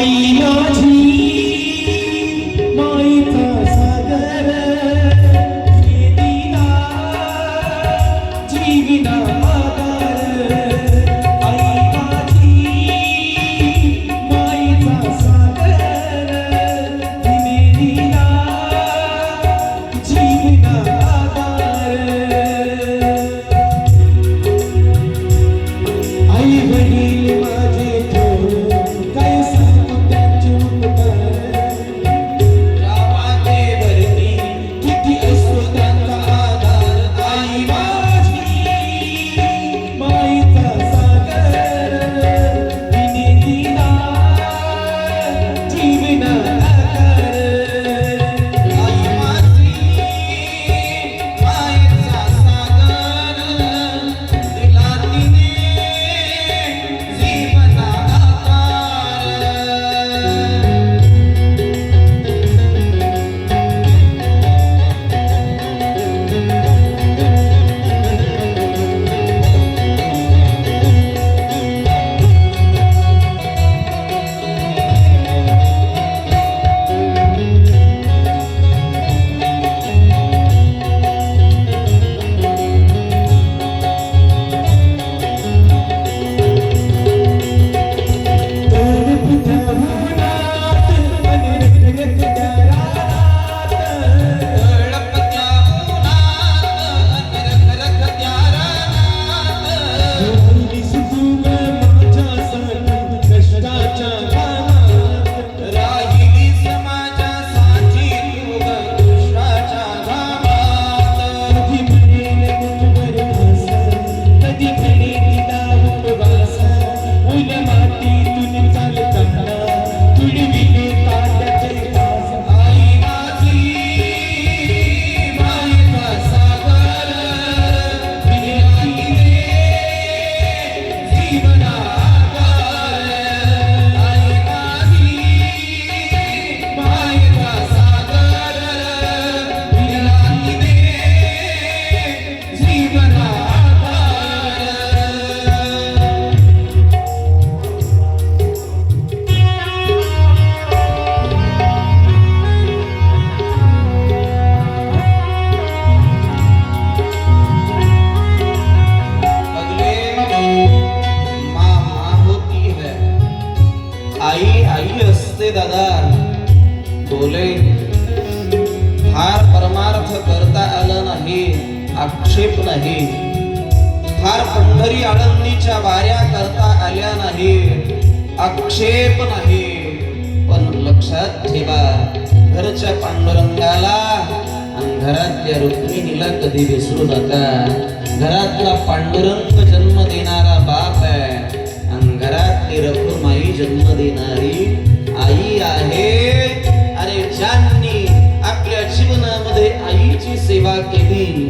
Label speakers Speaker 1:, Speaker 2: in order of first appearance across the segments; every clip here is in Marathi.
Speaker 1: আইয়া ঝি आक्षेप नाही. फार पंढरी आळंदीच्या वाऱ्या करता आल्या नाही. आक्षेप नाही. पण लक्षात ठेवा घरच्या पांडुरंगाला घरातल्या रुक्मिणीला कधी विसरू नका. घरातला पांडुरंग जन्म देणारा बाप आहे आणि घरातली रघुमाई जन्म देणारी आई आहे. अरे ज्यांनी आपल्या जीवनामध्ये आईची सेवा केली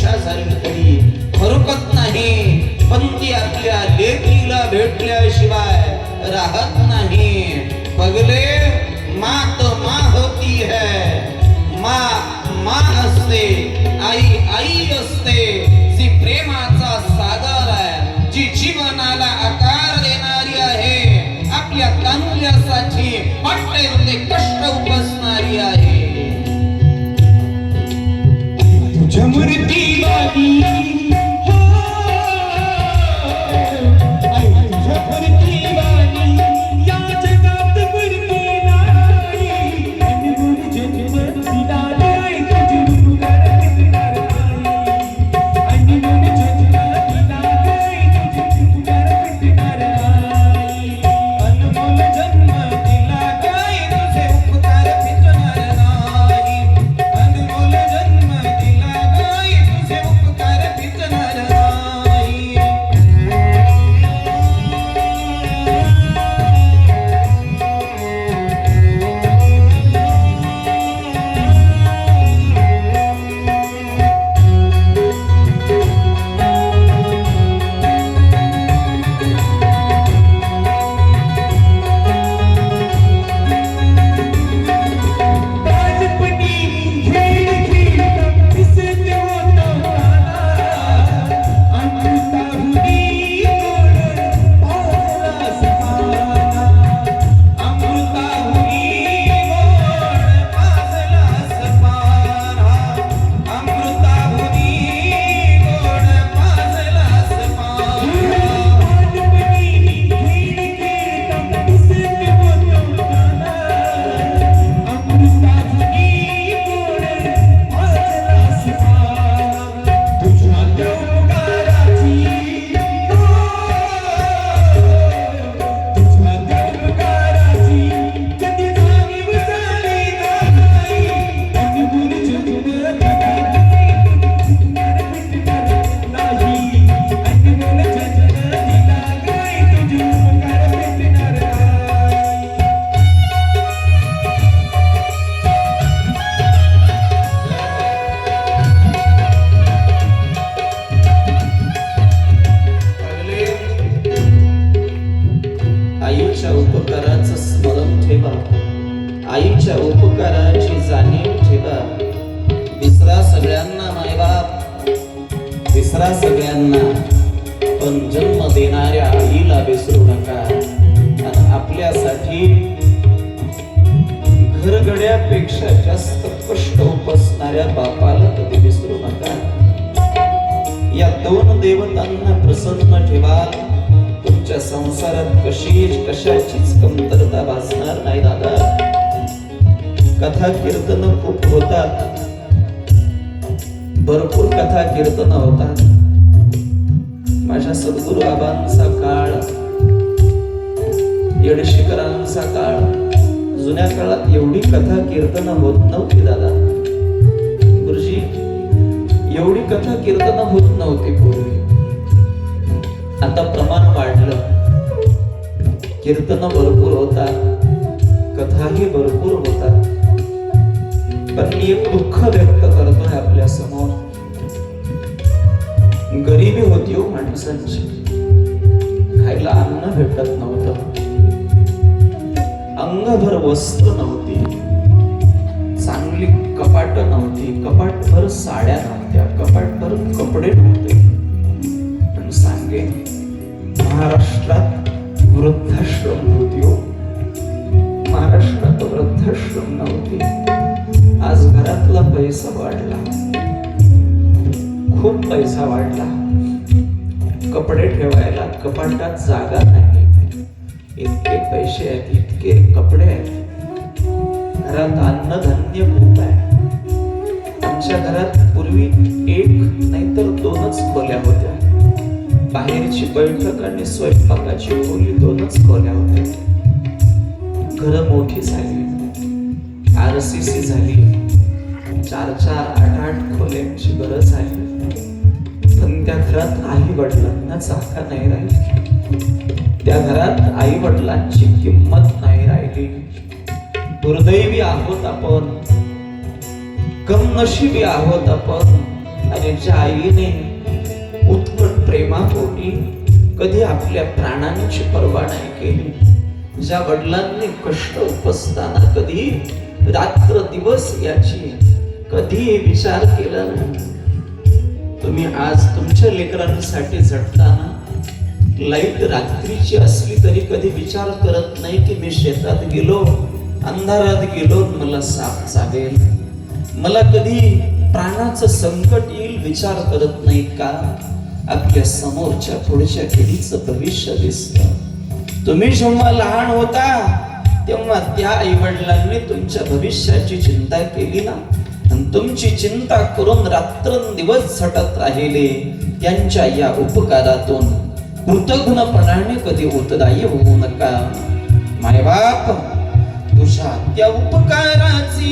Speaker 1: परीक्षा झाली तरी. हरकत नाही. पण ती आपल्या लेकीला भेटल्याशिवाय राहत नाही. पगले मात माहती है. कशाचीच कमतरता भासणार नाही दादा. कथा कीर्तन खूप होतात. भरपूर कथा कीर्तन होतात. माझ्या सद्गुरु बाबांचा काळ येडशीकरांचा काळ. जुन्या काळात एवढी कथा कीर्तन होत नव्हती दादा. गुरुजी एवढी कथा कीर्तन होत नव्हती पूर्वी. आता प्रमाण वाढलं. कीर्तन भरपूर होतात कथाही भरपूर होतात पण मी एक दुःख व्यक्त करतोय आपल्यासमोर. गरिबी होती हो माणसांची. खायला अन्न भेटत नव्हतं. अंगभर वस्त्र नव्हती. चांगली कपाट नव्हती. कपाटभर साड्या नव्हत्या. कपाटभर कपडे नव्हते. वृद्धाश्रम नव्हती. आज घरातला पैसा वाढला. खूप पैसा वाढला. कपडे ठेवायला कपाटात जागा नाही. इतके पैसे आहेत इतके कपडे आहेत. घरात अन्नधान्य खूप आहे. आमच्या घरात पूर्वी एक नाहीतर दोनच खोल्या होत्या. बाहेरची बैठक आणि स्वयंपाकाची खोली दोनच खोल्या होत्या. घर मोठी झाली. चार सी सी झाली. चार चार आठ आठ खोल्यांची गरज आहे पण त्या घरात आई वडिलांना जागा नाही राहिली. त्या घरात आई वडिलांची किंमत नाही राहिली. दुर्दैवी आहोत आपण. कमनशिबी आहोत आपण. आणि ज्या आईने उत्कट प्रेमापोटी कधी आपल्या प्राणांची पर्वा नाही केली ज्या वडिलांनी कष्ट उपसताना कधी रात्र दिवस याची कधी विचार केला नाही. तुम्ही आज तुमच्या लेकरांसाठी झटताना लाइट रात्रीची असली तरी कधी विचार करत नाही की मी शेतात गेलो अंधारात गेलो मला साप चालेल मला कधी प्राणाचं संकट येईल विचार करत नाही का? आपल्या समोरच्या पुढच्या पिढीचं भविष्य दिसत. तुम्ही जेव्हा लहान होता तेव्हा त्या आई वडिलांनी तुमच्या भविष्याची चिंता केली ना? तुमची चिंता करून रात्रंदिवस झटत राहिले. त्यांच्या या उपकारातून कृतगुणपणाने कधी उतदायी होऊ नका. मायबाप तुझ्या त्या उपकाराची